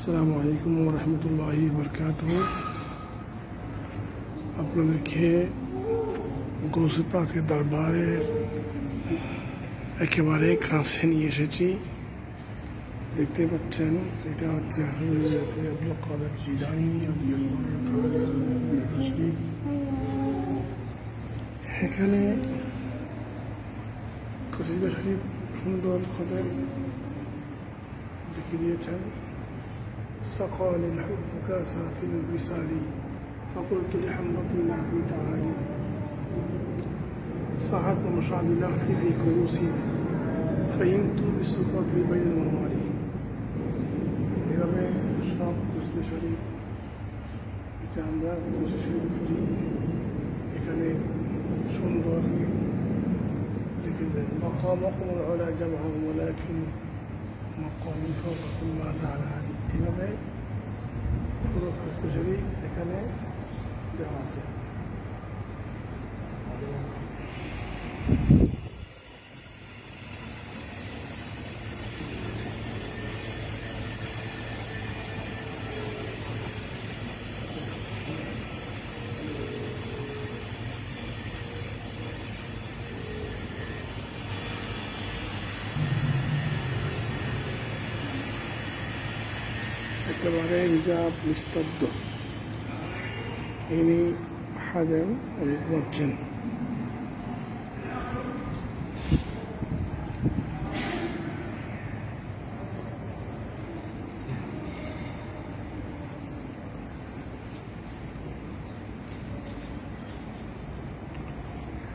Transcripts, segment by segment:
আসসালামু আলাইকুম রহমতুল্লাহি বরকাত আপনাদেরকে গৌসে পাকের দরবারের একেবারে কাছে নিয়ে এসেছি। দেখতে পাচ্ছেন, এটা হচ্ছে শরীফ। এখানে সুন্দর খদের লিখে দিয়েছেন। سقاني الحب كاسات الوصال فقلت لحمضتي نعبي تعالي صعد مشعلنا في ذي كؤوس فهمت بالسقوط بين الموالي এভাবে সব বুঝতে শরীফ এটা আমরা বুঝতে শুরু করি এখানে সুন্দর লিখে দেন مقامكم العلا جمعهم ولكن مقامي فوقكم ما زال عالي এভাবে পুরো খুশখুশরি এখানে দেওয়া আছে। একেবারে রিজার্ভ নিস্তব্ধ ইনি হাজেম ঘুমাচ্ছেন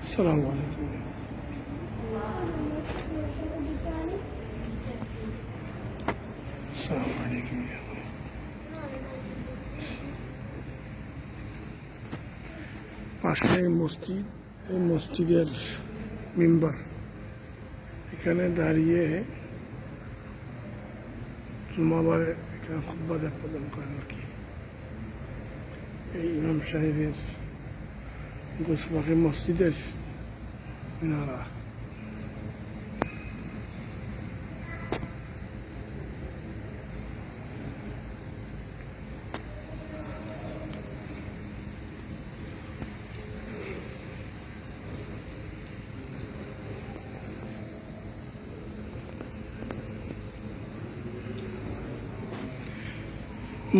সালাম আলাইকুম সালাম আলাইকুম পাশে মসজিদ, এই মসজিদের মেম্বার। এখানে দাঁড়িয়ে জুমাবারে এখানে খুব্বা বাজার প্রদান করেন আর কি। এই ইমাম সাহেবের গোসবাকে মসজিদের মিনারা।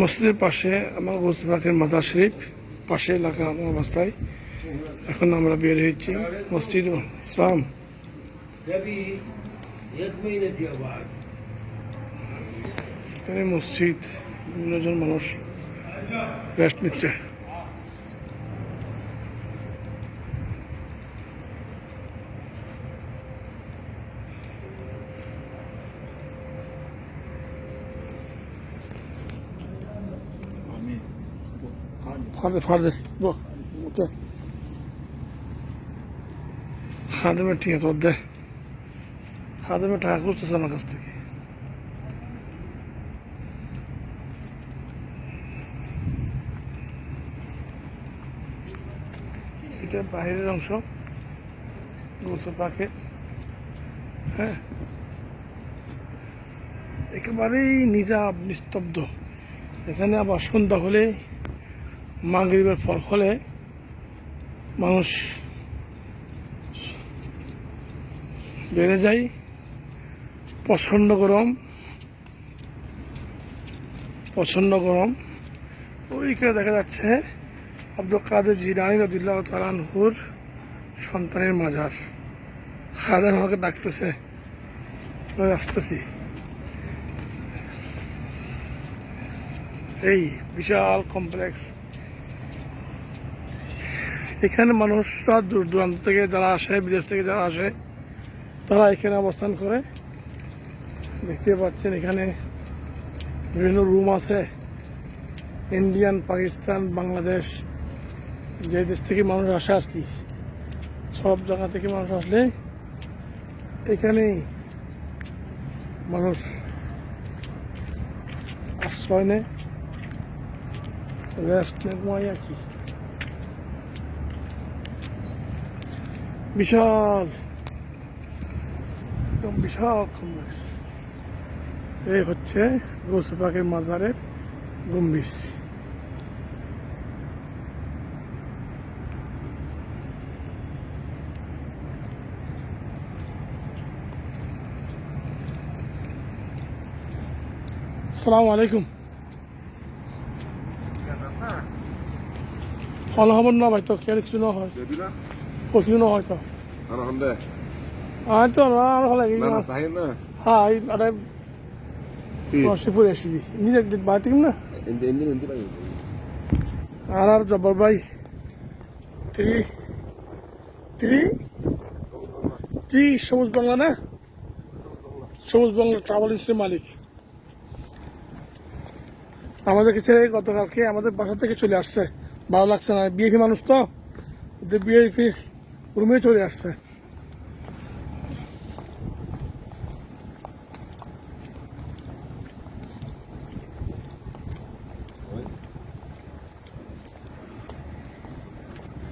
মসজিদের পাশে আমার গোসবাকের মাদা শরীফ, পাশে এলাকা আমার অবস্থায়। এখন আমরা বের হয়েছি মসজিদ ইসলাম। এখানে মসজিদ, বিভিন্ন জন মানুষ রেস্ট নিচ্ছে। ফার্দে ফার্দে ওকে খাদেমে ঠিক আছে ওর দে। খাদেমে টাকা খুঁজতেছে আমার কাছ থেকে। এটা বাইরের অংশ। গোসল পাখের। হ্যাঁ। একেবারেই নীরব নিস্তব্ধ। এখানে আবার সন্ধ্যা হলে মাগরিবের ফল হলে মানুষ বেড়ে যায়, প্রচণ্ড গরম প্রচণ্ড গরম। ওইখানে দেখা যাচ্ছে আব্দুল কাদের জিরানি রদুল্লাহ তালানহুর সন্তানের মাজার। খাদের আমাকে ডাকতেছে আসতেছি। এই বিশাল কমপ্লেক্স। এখানে মানুষরা দূর দূরান্ত থেকে যারা আসে, বিদেশ থেকে যারা আসে, তারা এখানে অবস্থান করে। দেখতে পাচ্ছেন এখানে বিভিন্ন রুম আছে। ইন্ডিয়ান, পাকিস্তান, বাংলাদেশ, যে দেশ থেকে মানুষ আসে আর কি। সব জায়গা থেকে মানুষ আসলে এখানেই মানুষ আশ্রয় নেয় রেস্ট নেয় আর কি। বিশাল একদম বিশাল কমপ্লেক্স এই হচ্ছে গোসপাকের মাজারের গম্বিস সালাম আলাইকুম হল হব না ভাই তো খেয়াল কিছু না হয় Jadi lah, ও কিছু না হয় তো anak Honda. আর তো না আর হলে na? হ্যাঁ আরে Ih, রশিপুর এসেছি নিজে বাড়ি না. আর আর জব্বর ভাই থ্রি থ্রি থ্রি সবুজ বাংলা না? সবুজ বাংলা ট্রাভেল এজেন্সির মালিক। আমাদেরকে ছেড়ে গতকালকে আমাদের বাসা থেকে চলে আসছে। ভালো লাগছে না? বিএপি মানুষ তো? বিএপি রুমে চলে আসছে।